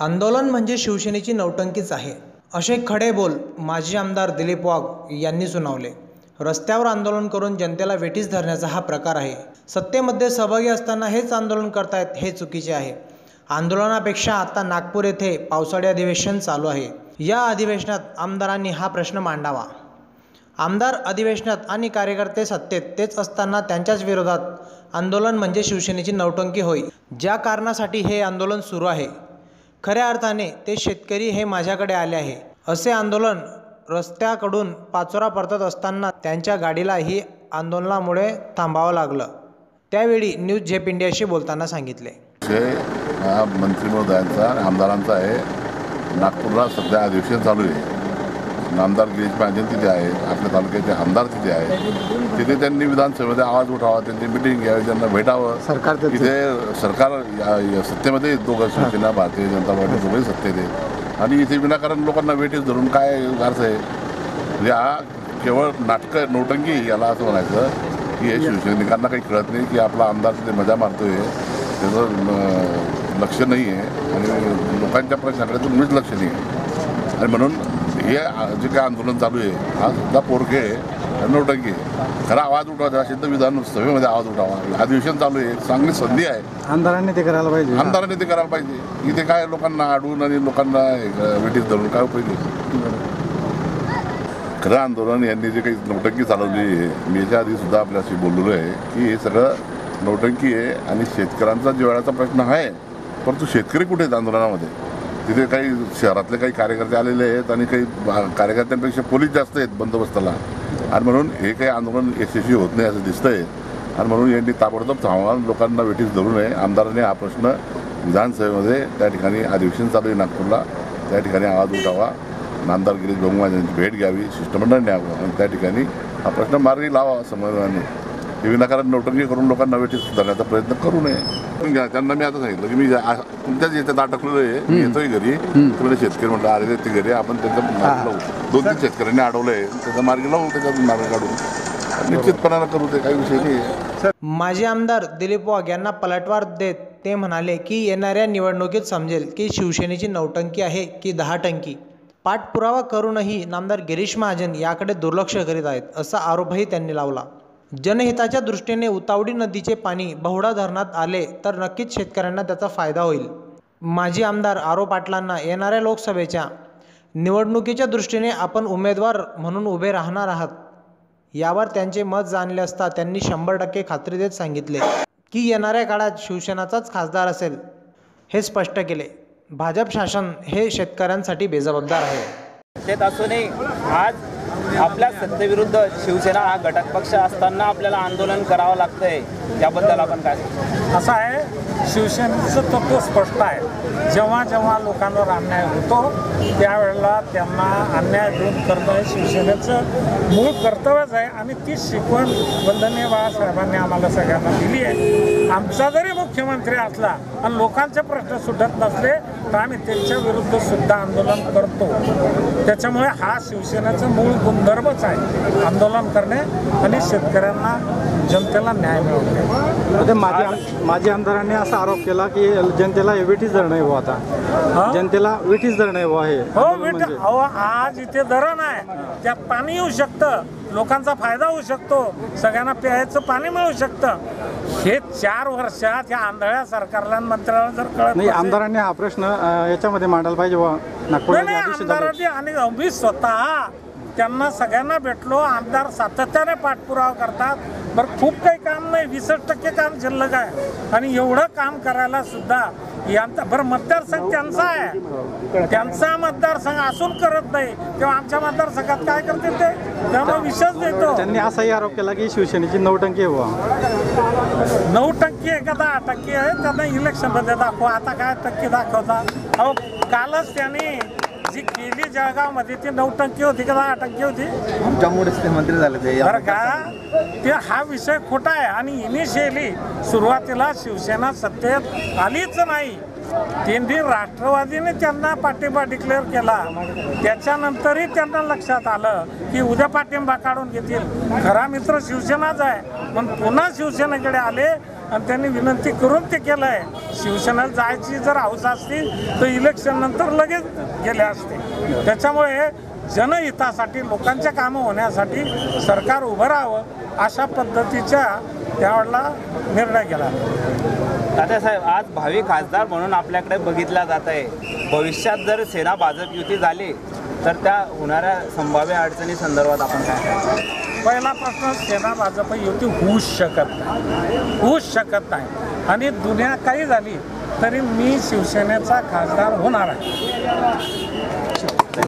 आंदोलन म्हणजे शिवसेनेची नौटंकीच आहे. असे खडे बोल माजी आमदार दिलीप वाघ यांनी सुनावले. रस्त्यावर आंदोलन करून जनतेला वेठीस धरण्याचा हा प्रकार आहे. सत्तेमध्ये सहभागी असताना हेच आंदोलन करतायत हे चुकीचे आहे. आंदोलनापेक्षा आता नागपूर येथे पावसाळी अधिवेशन चालू आहे. या अधिवेशनात आमदारांनी हा प्रश्न मांडावा. आमदार अधिवेशनात आणि कार्यकर्ते सत्तेत तेच असताना त्यांच्याच विरोधात आंदोलन म्हणजे शिवसेनेची नौटंकी होय. ज्या कारणासाठी हे आंदोलन सुरू आहे खऱ्या अर्थाने ते शेतकरी हे माझ्याकडे आले आहे. असे आंदोलन रस्त्याकडून पाचोरा परतत असताना त्यांच्या गाडीला ही आंदोलनामुळे थांबावं लागलं. त्यावेळी न्यूज झेप इंडियाशी बोलताना सांगितले. हा मंत्री महोदयांचा आमदारांचा आहे नागपूरला सध्या अधिवेशन चालू आहे. आमदार गिरीश महाजन तिथे आहेत आपल्या तालुक्याचे आमदार तिथे आहेत. तिथे त्यांनी विधानसभेमध्ये आवाज उठावा त्यांची मिटिंग घ्यावी त्यांना भेटावं. सरकार इथे सरकार सत्तेमध्ये दोघं शिवसेना भारतीय जनता पार्टी दोघंही सत्तेत आहे आणि इथे विनाकारण लोकांना वेटीस धरून काय अर्थ आहे? म्हणजे हा केवळ नाटकं नौटंकी याला असं म्हणायचं की हे शिवसैनिकांना काही कळत नाही की आपला आमदार तिथे मजा मारतोय. त्याचं लक्ष नाही आहे आणि लोकांच्या प्रश्नाकडे तर मुळीच लक्ष नाही आहे आणि म्हणून हे जे काय आंदोलन चालू आहे. हा सुद्धा आणि नौटंकी आहे खरा आवाज उठवायचा असेल तर विधानसभेमध्ये आवाज उठावा. अधिवेशन चालू आहे. चांगली संधी आहे. आमदारांनी ते करायला पाहिजे. आमदारांनी ते करायला पाहिजे. इथे काय लोकांना अडवून आणि लोकांना वेठीस धरून काय उपयोग खरं आंदोलन यांनी जे काही नौटंकी चालवली आहे मी याच्या आधी सुद्धा आपल्याशी बोललेलो आहे की हे सगळं नौटंकी आहे आणि शेतकऱ्यांचा जिव्हाळ्याचा प्रश्न आहे. परंतु शेतकरी कुठे आहेत आंदोलनामध्ये? तिथे काही शहरातले काही कार्यकर्ते आलेले आहेत आणि काही कार्यकर्त्यांपेक्षा पोलीस जास्त आहेत बंदोबस्ताला. आणि म्हणून हे काही आंदोलन यशस्वी होत नाही असं दिसतंय. आणि म्हणून यांनी ताबडतोब थांबवा लोकांना वेठीस धरू नये. आमदारांनी हा प्रश्न विधानसभेमध्ये त्या ठिकाणी अधिवेशन चालू आहे नागपूरला. त्या ठिकाणी आवाज उठावा. नामदार गिरीश बहुमान यांची भेट घ्यावी. शिष्टमंडळ न्यावं आणि त्या ठिकाणी हा प्रश्न मार्गी लावा समन्वयाने विनाकारण नौटंकी करून लोकांना वेठीस धरण्याचा प्रयत्न करू नये. त्यांना मी आता सांगितलं की मी तुमच्याच याच्यात अटकलेलो आहे. मी येतोय घरी. तुला शेतकरी म्हटलं अरे ते घरी आपण त्याचा दोन तीन शेतकऱ्यांनी अडवलंय. त्याचा मार्ग लावू त्याच्यातून मार्ग काढू निश्चितपणानं करू ते काही विषय नाही. माजी आमदार दिलीप वाघ यांना पलटवार देत ते म्हणाले की येणाऱ्या निवडणुकीत समजेल की शिवसेनेची नौटंकी आहे की दहा टंकी. पाठपुरावा करूनही नामदार गिरीश महाजन याकडे दुर्लक्ष करीत आहेत असा आरोपही त्यांनी लावला. जनहिताच्या दृष्टीने उतावडी नदीचे पाणी बहुडा धरणात आले तर नक्कीच शेतकऱ्यांना त्याचा फायदा होईल. माजी आमदार आरो पाटलांना येणाऱ्या लोकसभेच्या निवडणुकीच्या दृष्टीने आपण उमेदवार म्हणून उभे राहणार आहात. यावर त्यांचे मत जाणले असता त्यांनी शंभर टक्के खात्री देत सांगितले की येणाऱ्या काळात शिवसेनाचाच खासदार असेल हे स्पष्ट केले. भाजप शासन हे शेतकऱ्यांसाठी बेजबाबदार आहे. सत्तेत असूनही आज आपल्या सत्तेविरुद्ध शिवसेना हा घटक पक्ष असताना आपल्याला आंदोलन करावं लागतंय. त्याबद्दल आपण काय असं आहे शिवसेनेचं तत्व स्पष्ट आहे. जेव्हा जेव्हा लोकांवर अन्याय होतो त्यावेळेला त्यांना अन्याय दूर करणं हे शिवसेनेचं मूळ कर्तव्यच आहे आणि ती शिकवण वंदनीय बाळासाहेबांनी आम्हाला सगळ्यांना दिली आहे. आमचा जरी मुख्यमंत्री असला आणि लोकांचे प्रश्न सुटत नसले तर आम्ही त्यांच्या विरुद्ध सुद्धा आंदोलन करतो. त्याच्यामुळे हा शिवसेनेचं मूळ गुण गुणधर्मच आहे. आंदोलन करणे आणि शेतकऱ्यांना जनतेला न्याय मिळवणे. ते माजी आम- माजी आमदारांनी असा आरोप केला की जनतेला वेठीच धरणं आहे बुवा आता? जनतेला वेठीच धरणं आहे बुवा हे. हो बेटा म्हणजे. अहो आज इथे धरण आहे. त्यात पाणी येऊ शकतं. लोकांचा फायदा होऊ शकतो. सगळ्यांना प्यायचं पाणी मिळू शकतं. हे चार वर्षात या आंधळ्या सरकारला मंत्र्याला जर कळत नाही आमदारांनी हा प्रश्न याच्यामध्ये मांडायला पाहिजे झालं. आमदारांनी आणि मी स्वतः त्यांना सगळ्यांना भेटलो आमदार सातत्याने पाठपुरावा करतात. बरं खूप काही काम नाही वीसच टक्के काम शिल्लक आहे. आणि एवढं काम करायला सुद्धा यांचा बरं मतदारसंघ त्यांचा आहे. त्यांचा मतदारसंघ असून करत नाही. तेव्हा आमच्या मतदारसंघात काय करतील ते? त्यामुळे विषयच देतो. त्यांनी असाही आरोप केला की शिवसेनेची आहे बुवा. नऊ टक्के आहे का दहा टक्के आहे? त्यांना इलेक्शनमध्ये दाखवा. आता काय टक्के दाखवता? अहो कालच त्यांनी जी केली जळगावमध्ये ती नऊ टक्के होती का दहा टक्के होती? आमच्यामुळेच ते मंत्री झाले ते. बरं का? ते हा विषय खोटा आहे. आणि इनिशियली सुरुवातीला शिवसेना सत्तेत आलीच नाही. त्यांनी राष्ट्रवादीने त्यांना पाठिंबा डिक्लेअर केला. त्याच्यानंतरही त्यांना लक्षात आलं की उद्या पाठिंबा काढून घेतील. खरा मित्र शिवसेनाच आहे. पण पुन्हा शिवसेनेकडे आले आणि त्यांनी विनंती करून ते केलं आहे शिवसेना जायची जर हौस असती तर इलेक्शन नंतर लगेच गेले असते. त्याच्यामुळे जनहितासाठी लोकांच्या कामं होण्यासाठी सरकार उभं राहावं अशा पद्धतीच्या त्यावेळेला निर्णय केला. तात्यासाहेब आज भावी खासदार म्हणून आपल्याकडे बघितला जात आहे भविष्यात जर सेना भाजप युती झाली तर त्या होणाऱ्या संभाव्य अडचणी संदर्भात आपण काय? पहिला प्रश्न सेना भाजप युती होऊच शकत नाही. होऊच शकत नाही. आणि दुनिया काही झाली तरी मी शिवसेनेचा खासदार होणार आहे.